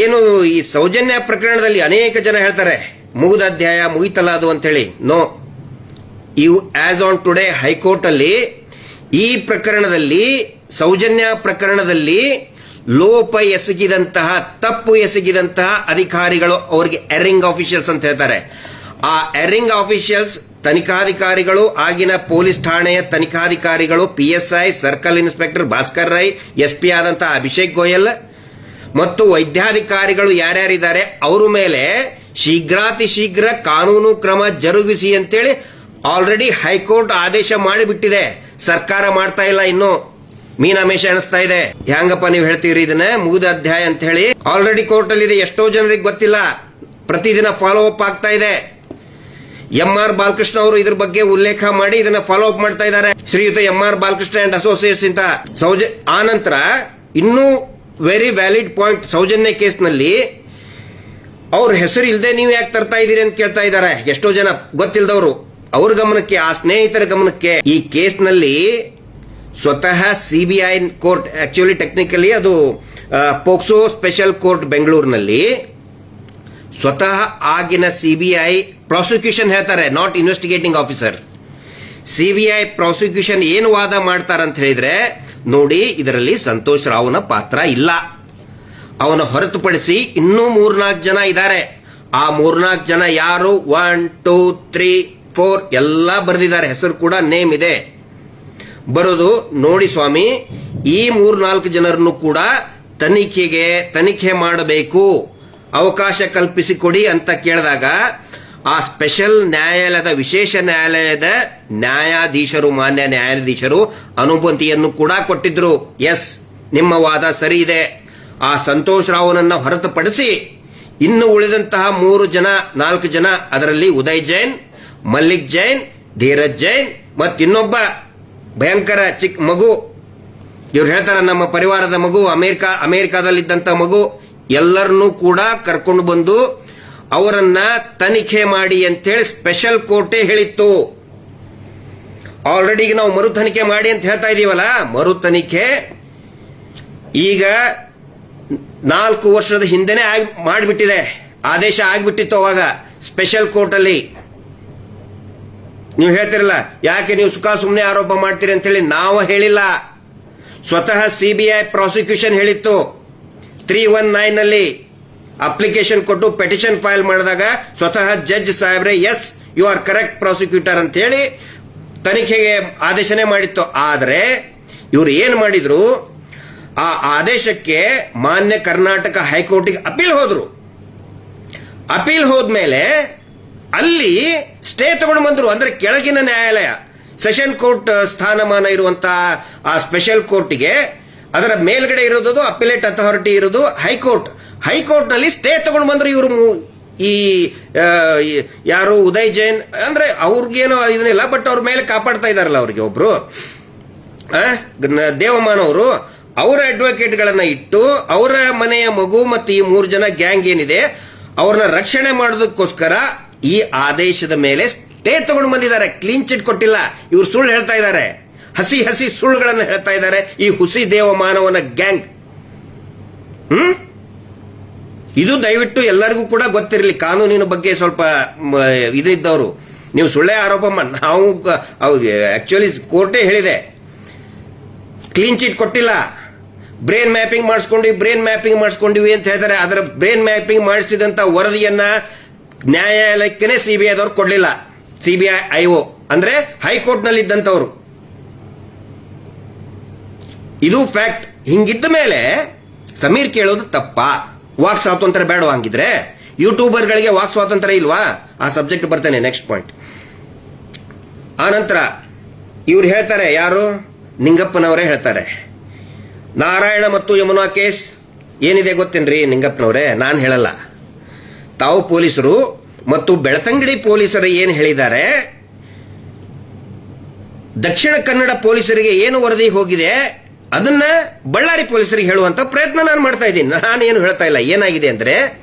ಏನು ಈ ಸೌಜನ್ಯ ಪ್ರಕರಣದಲ್ಲಿ ಅನೇಕ ಜನ ಹೇಳ್ತಾರೆ, ಮುಗಿದ ಅಧ್ಯಾಯ ಮುಗಿತಲ್ಲ ಅದು ಅಂತೇಳಿ ನೋ. ಇವು ಆಸ್ ಆನ್ ಟುಡೇ ಹೈಕೋರ್ಟ್ ಅಲ್ಲಿ ಈ ಪ್ರಕರಣದಲ್ಲಿ, ಸೌಜನ್ಯ ಪ್ರಕರಣದಲ್ಲಿ ಲೋಪ ಎಸಗಿದಂತಹ, ತಪ್ಪು ಎಸಗಿದಂತಹ ಅಧಿಕಾರಿಗಳು ಅವರಿಗೆ ಎರಿಂಗ್ ಆಫೀಷಿಯಲ್ಸ್ ಅಂತ ಹೇಳ್ತಾರೆ. ಆ ಎರಿಂಗ್ ಆಫೀಷಿಯಲ್ಸ್ ತನಿಖಾಧಿಕಾರಿಗಳು, ಆಗಿನ ಪೊಲೀಸ್ ಠಾಣೆಯ ತನಿಖಾಧಿಕಾರಿಗಳು P S I circle inspector Bhaskar Rai S P ಆದಂತಹ ಅಭಿಷೇಕ್ ಗೋಯಲ್ ಮತ್ತು ವೈದ್ಯಾಧಿಕಾರಿಗಳು ಯಾರ್ಯಾರಿದ್ದಾರೆ? ಅವರ ಮೇಲೆ ಶೀಘ್ರಾತಿ ಶೀಘ್ರ ಕಾನೂನು ಕ್ರಮ ಜರುಗಿಸಿ ಅಂತೇಳಿ ಆಲ್ರೆಡಿ ಹೈಕೋರ್ಟ್ ಆದೇಶ ಮಾಡಿಬಿಟ್ಟಿದೆ. ಸರ್ಕಾರ ಮಾಡ್ತಾ ಇಲ್ಲ ಇನ್ನು. ಮೀನಾಮೇಶ ಅನಿಸ್ತಾ ಇದೆ. ಹ್ಯಾಂಗಪ್ಪ ನೀವು ಹೇಳ್ತೀರಿ ಇದನ್ನ? ಮುಗಿದ ಅಧ್ಯಾಯ ಅಂತ ಹೇಳಿ ಆಲ್ರೆಡಿ ಕೋರ್ಟ್ ಅಲ್ಲಿ ಇದೆ ಎಷ್ಟೋ ಜನರಿಗೆ ಗೊತ್ತಿಲ್ಲ. ಪ್ರತಿದಿನ ಫಾಲೋ ಅಪ್ ಆಗ್ತಾ ಇದೆ. ಎಂ ಆರ್ ಬಾಲಕೃಷ್ಣ ಅವರು ಇದ್ರ ಬಗ್ಗೆ ಉಲ್ಲೇಖ ಮಾಡಿ ಇದನ್ನ ಫಾಲೋ ಅಪ್ ಮಾಡ್ತಾ ಇದ್ದಾರೆ. ಶ್ರೀಯುತ M R Balakrishna and associates ಅಂತ ಸೌಜ ಆನಂತರ ನಂತರ ಇನ್ನೂ ವೆರಿ ವ್ಯಾಲಿಡ್ ಪಾಯಿಂಟ್ ಸೌಜನ್ಯ ಕೇಸ್ನಲ್ಲಿ ಅವ್ರ ಹೆಸರು ಇಲ್ಲದೆ ನೀವು ಯಾಕೆ ತರ್ತಾ ಇದ್ದೀರಿ ಅಂತ ಕೇಳ್ತಾ ಇದ್ದಾರೆ. ಎಷ್ಟೋ ಜನ ಗೊತ್ತಿಲ್ಲದವರು ಅವ್ರ ಗಮನಕ್ಕೆ, ಆ ಸ್ನೇಹಿತರ ಗಮನಕ್ಕೆ ಈ ಕೇಸ್ನಲ್ಲಿ ಸ್ವತಃ ಸಿಬಿಐ ಕೋರ್ಟ್ ಆಕ್ಚುಲಿ ಟೆಕ್ನಿಕಲಿ ಅದು ಪೋಕ್ಸೋ ಸ್ಪೆಷಲ್ ಕೋರ್ಟ್ ಬೆಂಗಳೂರಿನಲ್ಲಿ ಸ್ವತಃ ಆಗಿನ ಸಿಬಿಐ ಪ್ರಾಸಿಕ್ಯೂಷನ್ ಹೇಳ್ತಾರೆ not investigating officer CBI prosecution ಏನು ವಾದ ಮಾಡ್ತಾರಂತ ಹೇಳಿದ್ರೆ ನೋಡಿ, ಇದರಲ್ಲಿ ಸಂತೋಷ್ ರಾವ್ನ ಪಾತ್ರ ಇಲ್ಲ. ಅವನ ಹೊರತುಪಡಿಸಿ ಇನ್ನೂ ಮೂರ್ನಾಲ್ಕು ಜನ ಇದ್ದಾರೆ. ಆ ಮೂರ್ನಾಲ್ಕು ಜನ ಯಾರು? ಒನ್ ಟೂ ತ್ರೀ ಫೋರ್ ಎಲ್ಲ ಬರೆದಿದ್ದಾರೆ. ಹೆಸರು ಕೂಡ ನೇಮ್ ಇದೆ. ಬರೋದು ನೋಡಿ ಸ್ವಾಮಿ, ಈ ಮೂರ್ನಾಲ್ಕು ಜನರನ್ನು ಕೂಡ ತನಿಖೆಗೆ ತನಿಖೆ ಮಾಡಬೇಕು. ಅವಕಾಶ ಕಲ್ಪಿಸಿಕೊಡಿ ಅಂತ ಕೇಳಿದಾಗ ಆ ಸ್ಪೆಷಲ್ ನ್ಯಾಯಾಲಯದ ವಿಶೇಷ ನ್ಯಾಯಾಲಯದ ನ್ಯಾಯಾಧೀಶರು, ಮಾನ್ಯ ನ್ಯಾಯಾಧೀಶರು ಅನುಮತಿಯನ್ನು ಕೂಡ ಕೊಟ್ಟಿದ್ರು. ಎಸ್, ನಿಮ್ಮ ವಾದ ಸರಿ ಇದೆ. ಆ ಸಂತೋಷ್ ರಾವ್ನನ್ನ ಹೊರತುಪಡಿಸಿ ಇನ್ನು ಉಳಿದಂತಹ ಮೂರು ಜನ, ನಾಲ್ಕು ಜನ ಅದರಲ್ಲಿ ಉದಯ್ ಜೈನ್, ಮಲ್ಲಿಕ್ ಜೈನ್, ಧೀರಜ್ ಜೈನ್ ಮತ್ತಿನ್ನೊಬ್ಬ ಭಯಂಕರ ಚಿಕ್ಕ ಮಗು. ಇವ್ರು ಹೇಳ್ತಾರೆ, ನಮ್ಮ ಪರಿವಾರದ ಮಗು ಅಮೆರಿಕ, ಅಮೆರಿಕಾದಲ್ಲಿದ್ದಂತ ಮಗು ಎಲ್ಲರನ್ನೂ ಕೂಡ ಕರ್ಕೊಂಡು ಬಂದು ಅವರನ್ನ ತನಿಖೆ ಮಾಡಿ ಅಂತೇಳಿ ಸ್ಪೆಷಲ್ ಕೋರ್ಟೇ ಹೇಳಿತ್ತು. ಆಲ್ರೆಡಿ ನಾವು ಮರು ತನಿಖೆ ಮಾಡಿ ಅಂತ ಹೇಳ್ತಾ ಇದೀವಲ್ಲ, ಮರು ತನಿಖೆ ಈಗ ನಾಲ್ಕು ವರ್ಷದ ಹಿಂದೆನೆ ಆಗಿ ಮಾಡಿಬಿಟ್ಟಿದೆ. ಆದೇಶ ಆಗಿಬಿಟ್ಟಿತ್ತು ಅವಾಗ ಸ್ಪೆಷಲ್ ಕೋರ್ಟ್ ಅಲ್ಲಿ ನೀವು ಹೇಳ್ತಿರಲ್ಲ, ಯಾಕೆ ನೀವು ಸುಖ ಸುಮ್ಮನೆ ಆರೋಪ ಮಾಡ್ತೀರಿ ಅಂತೇಳಿ ನಾವು ಹೇಳಿಲ್ಲ. ಸ್ವತಃ ಸಿಬಿಐ ಪ್ರಾಸಿಕ್ಯೂಷನ್ ಹೇಳಿತ್ತು. ತ್ರೀ ಒನ್ ನೈನ್ ಅಲ್ಲಿ ಅಪ್ಲಿಕೇಶನ್ ಕೊಟ್ಟು ಪೆಟಿಷನ್ ಫೈಲ್ ಮಾಡಿದಾಗ ಸ್ವತಃ ಜಡ್ಜ್ ಸಾಹೇಬ್ರೆ, yes, you are correct prosecutor ಅಂತ ಹೇಳಿ ತನಿಖೆಗೆ ಆದೇಶನೇ ಮಾಡಿತ್ತು. ಆದರೆ ಇವರು ಏನು ಮಾಡಿದ್ರು? ಆ ಆದೇಶಕ್ಕೆ ಮಾನ್ಯ ಕರ್ನಾಟಕ ಹೈಕೋರ್ಟಿಗೆ ಅಪೀಲ್ ಹೋದ್ರು. ಅಪೀಲ್ ಹೋದ್ಮೇಲೆ ಅಲ್ಲಿ ಸ್ಟೇ ತಗೊಂಡು ಬಂದ್ರು. ಅಂದ್ರೆ ಕೆಳಗಿನ ನ್ಯಾಯಾಲಯ, ಸೆಷನ್ ಕೋರ್ಟ್ ಸ್ಥಾನಮಾನ ಇರುವಂತಹ ಆ ಸ್ಪೆಷಲ್ ಕೋರ್ಟ್ಗೆ, ಅದರ ಮೇಲ್ಗಡೆ ಇರೋದು ಅಪಿಲೇಟ್ ಅಥಾರಿಟಿ ಇರೋದು ಹೈಕೋರ್ಟ್. ಹೈಕೋರ್ಟ್ನಲ್ಲಿ ಸ್ಟೇ ತಗೊಂಡು ಬಂದ್ರು ಇವರು ಈ ಯಾರು ಉದಯ್ ಜೈನ್, ಅಂದ್ರೆ ಅವ್ರಿಗೇನೋ ಇದನ್ನಿಲ್ಲ ಬಟ್ ಅವ್ರ ಮೇಲೆ ಕಾಪಾಡ್ತಾ ಇದಾರಲ್ಲ ಅವ್ರಿಗೆ ಒಬ್ರು. ದೇವಮಾನ ನ- ದೇವಮಾನ್ ಅವರು, ಅವರ ಅಡ್ವೊಕೇಟ್ಗಳನ್ನ ಇಟ್ಟು, ಅವರ ಮನೆಯ ಮಗು ಮತ್ತು ಈ ಮೂರು ಜನ ಗ್ಯಾಂಗ್ ಏನಿದೆ ಅವ್ರನ್ನ ರಕ್ಷಣೆ ಮಾಡೋದಕ್ಕೋಸ್ಕರ ಈ ಆದೇಶದ ಮೇಲೆ ಸ್ಟೇ ತಗೊಂಡು ಬಂದಿದ್ದಾರೆ. ಕ್ಲೀನ್ ಚಿಟ್ ಕೊಟ್ಟಿಲ್ಲ. ಇವ್ರು ಸುಳ್ಳು ಹೇಳ್ತಾ ಇದ್ದಾರೆ. ಹಸಿ ಹಸಿ ಸುಳ್ಳುಗಳನ್ನು ಹೇಳ್ತಾ ಇದ್ದಾರೆ. ಈ ಹುಸಿ ದೇವಮಾನವನ ಗ್ಯಾಂಗ್ ಹ್ಮ್? ಇದು ದಯವಿಟ್ಟು ಎಲ್ಲರಿಗೂ ಕೂಡ ಗೊತ್ತಿರಲಿ ಕಾನೂನಿನ ಬಗ್ಗೆ ಸ್ವಲ್ಪ ಮ, ಇದಿದ್ದವರು. ನೀವು ಸುಳ್ಳೆ ಆರೋಪ ನಾವು ಆಕ್ಚುಲಿ ಕೋರ್ಟೇ ಹೇಳಿದೆ. ಕ್ಲೀನ್ ಚೀಟ್ ಕೊಟ್ಟಿಲ್ಲ. ಬ್ರೇನ್ ಮ್ಯಾಪಿಂಗ್ ಮಾಡಿಸ್ಕೊಂಡ್ವಿ ಬ್ರೇನ್ ಮ್ಯಾಪಿಂಗ್ ಮಾಡಿಸ್ಕೊಂಡಿವಿ ಅಂತ ಹೇಳ್ತಾರೆ. ಅದರ ಬ್ರೇನ್ ಮ್ಯಾಪಿಂಗ್ ಮಾಡಿಸಿದಂಥ ವರದಿಯನ್ನ ನ್ಯಾಯಾಲಯಕ್ಕೆ ಸಿ ಬಿ ಐದವ್ರು ಕೊಡಲಿಲ್ಲ. C B I I O. ಅಂದ್ರೆ ಹೈಕೋರ್ಟ್ನಲ್ಲಿ ಇದ್ದಂಥವ್ರು ಇದು ಫ್ಯಾಕ್ಟ್ ಹಿಂಗಿದ್ದ ಮೇಲೆ ಸಮೀರ್ ಕೇಳೋದು ತಪ್ಪಾ? ವಾಕ್ ಸ್ವಾತಂತ್ರ್ಯ ಬೇಡ ಹಂಗಿದ್ರೆ? ಯೂಟ್ಯೂಬರ್ಗಳಿಗೆ ವಾಕ್ ಸ್ವಾತಂತ್ರ್ಯ ಇಲ್ವಾ? ಆ ಸಬ್ಜೆಕ್ಟ್ ಬರ್ತೇನೆ ನೆಕ್ಸ್ಟ್ ಪಾಯಿಂಟ್ ಆ ನಂತರ, ಇವ್ರು ಹೇಳ್ತಾರೆ, ಯಾರು? ನಿಂಗಪ್ಪನವರೇ ಹೇಳ್ತಾರೆ. ನಾರಾಯಣ ಮತ್ತು ಯಮುನಾ ಕೇಸ್ ಏನಿದೆ ಗೊತ್ತೇನ್ರಿ ನಿಂಗಪ್ಪನವರೇ? ನಾನು ಹೇಳಲ್ಲ. ತಾವು ಪೊಲೀಸರು ಮತ್ತು ಬೆಳತಂಗಡಿ ಪೊಲೀಸರು ಏನು ಹೇಳಿದ್ದಾರೆ? ದಕ್ಷಿಣ ಕನ್ನಡ ಪೊಲೀಸರಿಗೆ ಏನು ವರದಿ ಹೋಗಿದೆ? ಅದನ್ನ ಬಳ್ಳಾರಿ ಪೊಲೀಸರಿಗೆ ಹೇಳುವಂತ ಪ್ರಯತ್ನ ನಾನು ಮಾಡ್ತಾ ಇದ್ದೀನಿ. ಏನು ಹೇಳ್ತಾ ಇಲ್ಲ. ಏನಾಗಿದೆ ಅಂದ್ರೆ,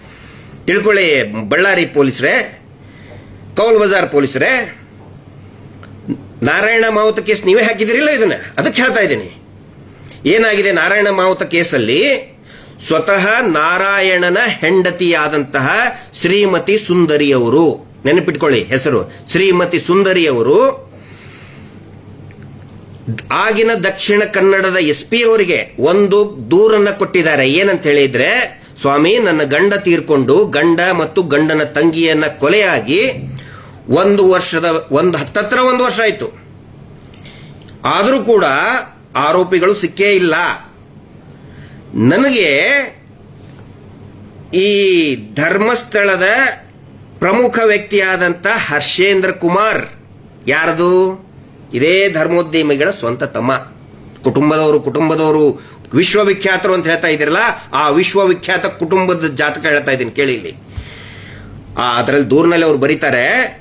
ತಿಳ್ಕೊಳ್ಳಿ ಬಳ್ಳಾರಿ ಪೊಲೀಸರೇ, ಕೌಲ್ ಬಜಾರ್ ಪೊಲೀಸರೇ, ನಾರಾಯಣ ಮಾವುತ ಕೇಸ್ ನೀವೇ ಹಾಕಿದಿರಿಲ್ಲ ಇದನ್ನ? ಅದಕ್ಕೆ ಹೇಳ್ತಾ ಇದ್ದೀನಿ. ಏನಾಗಿದೆ ನಾರಾಯಣ ಮಾವುತ ಕೇಸಲ್ಲಿ? ಸ್ವತಃ ನಾರಾಯಣನ ಹೆಂಡತಿಯಾದಂತಹ ಶ್ರೀಮತಿ ಸುಂದರಿಯವರು, ನೆನಪಿಟ್ಕೊಳ್ಳಿ ಹೆಸರು, ಶ್ರೀಮತಿ ಸುಂದರಿಯವರು ಆಗಿನ ದಕ್ಷಿಣ ಕನ್ನಡದ ಎಸ್ ಪಿ ಅವರಿಗೆ ಒಂದು ದೂರನ್ನ ಕೊಟ್ಟಿದ್ದಾರೆ. ಏನಂತ ಹೇಳಿದ್ರೆ ಸ್ವಾಮಿ, ನನ್ನ ಗಂಡ ತೀರ್ಕೊಂಡು ಗಂಡ ಮತ್ತು ಗಂಡನ ತಂಗಿಯನ್ನ ಕೊಲೆಯಾಗಿ ಒಂದು ವರ್ಷದ, ಒಂದು ಹತ್ತತ್ರ ಒಂದು ವರ್ಷ ಆಯ್ತು. ಆದರೂ ಕೂಡ ಆರೋಪಿಗಳು ಸಿಕ್ಕೇ ಇಲ್ಲ. ನನಗೆ ಈ ಧರ್ಮಸ್ಥಳದ ಪ್ರಮುಖ ವ್ಯಕ್ತಿಯಾದಂಥ ಹರ್ಷೇಂದ್ರ ಕುಮಾರ್ ಯಾರದು? ಇದೇ ಧರ್ಮೋದ್ಯಮಿಗಳ ಸ್ವಂತ ತಮ್ಮ. ಕುಟುಂಬದವರು ಕುಟುಂಬದವರು ವಿಶ್ವವಿಖ್ಯಾತರು ಅಂತ ಹೇಳ್ತಾ ಇದ್ದೀರಲ್ಲ, ಆ ವಿಶ್ವವಿಖ್ಯಾತ ಕುಟುಂಬದ ಜಾತಕ ಹೇಳ್ತಾ ಇದ್ದೀನಿ, ಕೇಳಿ ಇಲ್ಲಿ. ಆ, ಅದರಲ್ಲಿ ದೂರಿನಲ್ಲಿ ಅವ್ರು ಬರೀತಾರೆ,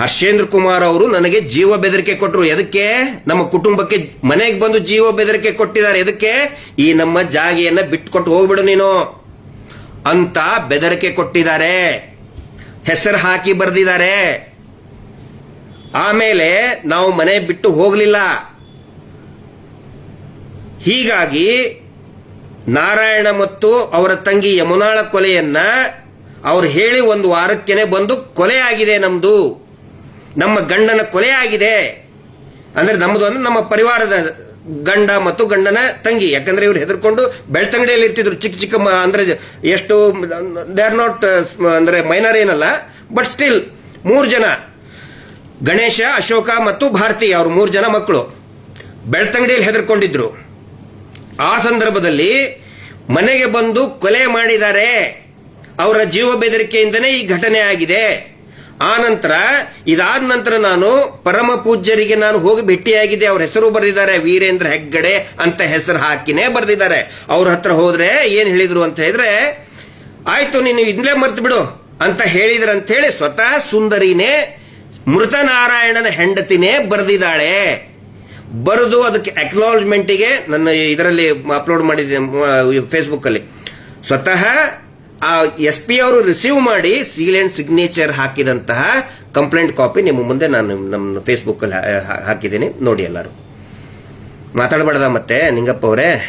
ಹರ್ಷೇಂದ್ರ ಕುಮಾರ್ ಅವರು ನನಗೆ ಜೀವ ಬೆದರಿಕೆ ಕೊಟ್ಟರು ಎದಕ್ಕೆ? ನಮ್ಮ ಕುಟುಂಬಕ್ಕೆ ಮನೆಗೆ ಬಂದು ಜೀವ ಬೆದರಿಕೆ ಕೊಟ್ಟಿದ್ದಾರೆ. ಎದಕ್ಕೆ? ಈ ನಮ್ಮ ಜಾಗೆಯನ್ನ ಬಿಟ್ಕೊಟ್ಟು ಹೋಗ್ಬಿಡು ನೀನು. ಅಂತ ಬೆದರಿಕೆ ಕೊಟ್ಟಿದ್ದಾರೆ. ಹೆಸರು ಹಾಕಿ ಬರೆದಿದ್ದಾರೆ. ಆಮೇಲೆ ನಾವು ಮನೆ ಬಿಟ್ಟು ಹೋಗಲಿಲ್ಲ. ಹೀಗಾಗಿ ನಾರಾಯಣ ಮತ್ತು ಅವರ ತಂಗಿ ಯಮುನಾಳ ಕೊಲೆಯನ್ನ ಅವ್ರು ಹೇಳಿ ಒಂದು ವಾರಕ್ಕೇನೆ ಬಂದು ಕೊಲೆ ಆಗಿದೆ ನಮ್ದು. ನಮ್ಮ ಗಂಡನ ಕೊಲೆ ಆಗಿದೆ. ಅಂದ್ರೆ ನಮ್ಮದು ಅಂದ್ರೆ ನಮ್ಮ ಪರಿವಾರದ ಗಂಡ ಮತ್ತು ಗಂಡನ ತಂಗಿ. ಯಾಕಂದ್ರೆ ಇವ್ರು ಹೆದರ್ಕೊಂಡು ಬೆಳ್ತಂಗಡಿಯಲ್ಲಿ ಇರ್ತಿದ್ರು ಚಿಕ್ಕ ಚಿಕ್ಕ ಅಂದ್ರೆ ಎಷ್ಟು ದೇ ಆರ್ ನಾಟ್ ಅಂದ್ರೆ ಮೈನರ್ ಏನಲ್ಲ ಬಟ್ ಸ್ಟಿಲ್ ಮೂರು ಜನ ಗಣೇಶ, ಅಶೋಕ ಮತ್ತು ಭಾರತಿ ಅವರು ಮೂರು ಜನ ಮಕ್ಕಳು. ಬೆಳ್ತಂಗಡಿಯಲ್ಲಿ ಹೆದರ್ಕೊಂಡಿದ್ರು. ಆ ಸಂದರ್ಭದಲ್ಲಿ ಮನೆಗೆ ಬಂದು ಕೊಲೆ ಮಾಡಿದ್ದಾರೆ ಅವರ ಜೀವ ಬೆದರಿಕೆಯಿಂದನೇ ಈ ಘಟನೆ ಆಗಿದೆ. ಆ ನಂತರ, ಇದಾದ ನಂತರ ನಾನು ಪರಮ ಪೂಜ್ಯರಿಗೆ ನಾನು ಹೋಗಿ ಭೇಟಿಯಾಗಿದೆ ಅವ್ರ ಹೆಸರು ಬರೆದಿದ್ದಾರೆ, ವೀರೇಂದ್ರ ಹೆಗ್ಗಡೆ ಅಂತ ಹೆಸರು ಹಾಕಿನೇ ಬರೆದಿದ್ದಾರೆ. ಅವ್ರ ಹತ್ರ ಹೋದ್ರೆ ಏನ್ ಹೇಳಿದ್ರು ಅಂತ ಹೇಳಿದ್ರೆ, ಆಯ್ತು, ನೀನು ಇಂದ್ಲೇ ಮರ್ತು ಬಿಡು ಅಂತ ಹೇಳಿದ್ರಂತ ಹೇಳಿ ಸ್ವತಃ ಸುಂದರಿನೇ ಮೃತ ನಾರಾಯಣನ ಹೆಂಡತಿನೇ ಬರೆದಿದ್ದಾಳೆ. ಬರೆದು ಅದಕ್ಕೆ ಅಕ್ನಾಲಜ್ಮೆಂಟಿಗೆ ನನ್ನ ಇದರಲ್ಲಿ ಅಪ್ಲೋಡ್ ಮಾಡಿದ್ದೆ ಫೇಸ್ಬುಕ್ಕಲ್ಲಿ ಸ್ವತಃ ಆ ಎಸ್ ಪಿ ಅವರು ರಿಸೀವ್ ಮಾಡಿ ಸೀಲ್ ಅಂಡ್ ಸಿಗ್ನೇಚರ್ ಹಾಕಿದಂತಹ ಕಂಪ್ಲೇಂಟ್ ಕಾಪಿ ನಿಮ್ಮ ಮುಂದೆ ನಾನು ನಮ್ಮ ಫೇಸ್ಬುಕ್ಕಲ್ಲಿ ಹಾಕಿದ್ದೀನಿ. ನೋಡಿ ಎಲ್ಲರೂ. ಮಾತಾಡಬಾರ್ದ ಮತ್ತೆ, ನಿಂಗಪ್ಪ ಅವರೇ?